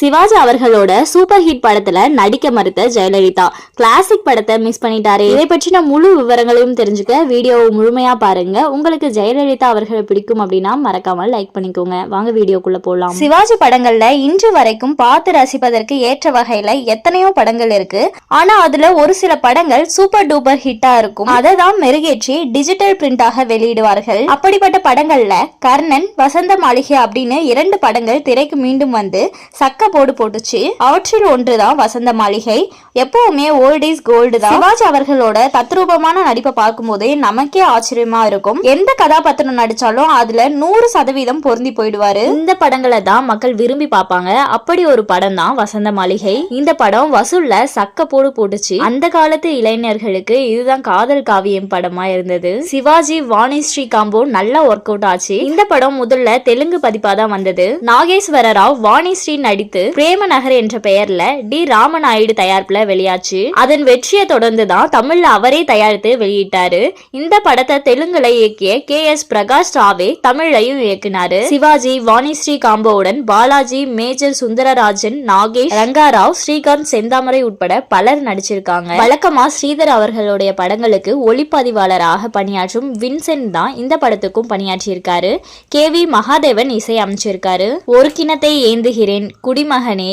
சிவாஜி அவர்களோட super hit படத்துல நடிக்க மறுத்த ஜெயலலிதா. கிளாசிக் படத்தை மிஸ் பண்ணிட்டாரு. இதை பற்றின முழு விவரங்களையும் தெரிஞ்சுக்க வீடியோவை முழுமையா பாருங்க. உங்களுக்கு ஜெயலலிதா அவர்களை பிடிக்கும் அப்படின்னா மறக்காம லைக் பண்ணிக்கோங்க. வாங்க வீடியோக்குள்ள போலாம். சிவாஜி படங்கள்ல இன்று வரைக்கும் பார்த்து ரசிப்பதற்கு ஏற்ற வகையில எத்தனையோ படங்கள் இருக்கு. ஆனா அதுல ஒரு சில படங்கள் சூப்பர் டூப்பர் ஹிட்டா இருக்கும். அதை தான் மெருகேற்றி டிஜிட்டல் பிரிண்டாக வெளியிடுவார்கள். அப்படிப்பட்ட படங்கள்ல கர்ணன் வசந்த மாளிகை அப்படின்னு இரண்டு படங்கள் திரைக்கு மீண்டும் வந்து சக்க போர்டு போட்டுச்சு. அவற்றில் ஒன்றுதான் வசந்த மாளிகை. எப்பவுமே ஓல்ட் இஸ் கோல்டு தான். சிவாஜி அவர்களோட தத்ரூபமான நடிப்பை பார்க்கும்போதே நமக்கே ஆச்சரியமா இருக்கும். எந்த கதாபாத்திரம் நடிச்சாலும் அதுல நூறு சதவீதம் பொருந்தி போயிடுவாரு. இந்த படங்களை தான் மக்கள் விரும்பி பார்ப்பாங்க. அப்படி ஒரு படம் தான் வசந்த மாளிகை. இந்த படம் வசூல்ல சக்க போடு போட்டுச்சு. அந்த காலத்து இளைஞர்களுக்கு இதுதான் காதல் காவியம் படமா இருந்தது. சிவாஜி வாணிஸ்ரீ காம்போ நல்லா ஒர்க் அவுட் ஆச்சு. இந்த படம் முதல்ல தெலுங்கு பதிப்பா தான் வந்தது. நாகேஸ்வர ராவ் வாணிஸ்ரீ நடித்து பிரேமநகர் என்ற பெயர்ல டி. ராமநாயுடு தயாரிப்புல வெளியாச்சு. அதன் வெற்றியை தொடர்ந்து தான் தமிழ்ல அவரே தயாரித்து வெளியிட்டாரு. இந்த படத்தை தெலுங்குல இயக்கிய கே. எஸ். பிரகாஷ் ராவே தமிழையும் இயக்குனாரு. சிவாஜி வாணிஸ்ரீ காம்போவுடன் பாலாஜி மேஜர் சுந்தரராஜன் நாகேஷ் ரங்காராவ் ஸ்ரீகாந்த் செந்தாமரை உட்பட பலர் நடிச்சிருக்காங்க. வழக்கமா ஸ்ரீதர் அவர்களுடைய படங்களுக்கு ஒளிப்பதிவாளராக பணியாற்றும் வின்சென்ட் தான் இந்த படத்துக்கும் பணியாற்றியிருக்காரு. கே. வி. மகாதேவன் இசை அமைச்சிருக்காரு ஒரு கிணத்தை ஏந்துகிறேன் குடி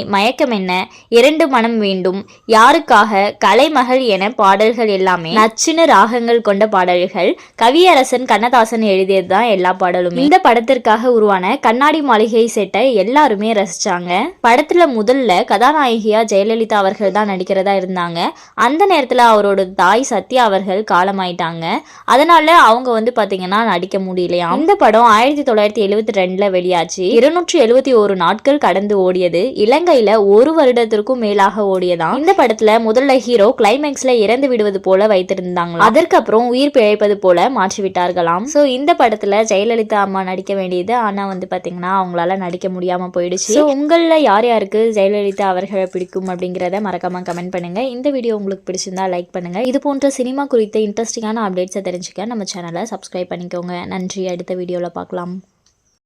மயக்கம் என்ன? இரண்டு மனம் வேண்டும். யாருக்காக? கலைமகள் என பாடல்கள் எல்லாமே. நச்சுன்னு ராகங்கள் கொண்ட பாடல்கள். கவியரசன் கண்ணதாசன் எழுதியது தான் எல்லா பாடலும். இந்த படத்திற்காக உருவான கண்ணாடி மாளிகை செட்டை எல்லாருமே ரசிச்சாங்க. படத்துல முதல்ல கதாநாயகியா ஜெயலலிதா அவர்கள் தான் நடிக்கிறதா இருந்தாங்க. அந்த நேரத்துல அவரோட தாய் சத்யா அவர்கள் காலமாயிட்டாங்க. அதனால அவங்க வந்து பாத்தீங்கன்னா நடிக்க முடியலையா இந்த படம் ஆயிரத்தி தொள்ளாயிரத்தி எழுவத்தி ரெண்டுல வெளியாச்சு. இருநூற்றி எழுவத்தி ஒரு நாட்கள் கடந்து ஓடியது. இலங்கையில ஒரு வருடத்திற்கும் மேலாக ஓடியதான் இந்த படத்துல முதல்ல ஹீரோ கிளைமேக்ஸ்ல இறந்து விடுவது போல வைத்திருந்தாங்க அதற்கப்புறம் உயிர் பிழைப்பது போல மாற்றி விட்டார்களாம் சோ இந்த படத்துல ஜெயலலிதா அம்மா நடிக்க வேண்டியது ஆனா வந்து பாத்தீங்கன்னா அவங்களால நடிக்க முடியாம போயிடுச்சு. உங்கள யார் யாருக்கு ஜெயலலிதா அவர்களை பிடிக்கும் அப்படிங்கறத மறக்காம கமெண்ட் பண்ணுங்க. இந்த வீடியோ உங்களுக்கு பிடிச்சிருந்தா லைக் பண்ணுங்க. இது போன்ற சினிமா குறித்த இன்ட்ரெஸ்டிங்கான அப்டேட்ஸை தெரிஞ்சுக்க நம்ம சேனலை சப்ஸ்கிரைப் பண்ணிக்கோங்க. நன்றி. அடுத்த வீடியோல பார்க்கலாம்.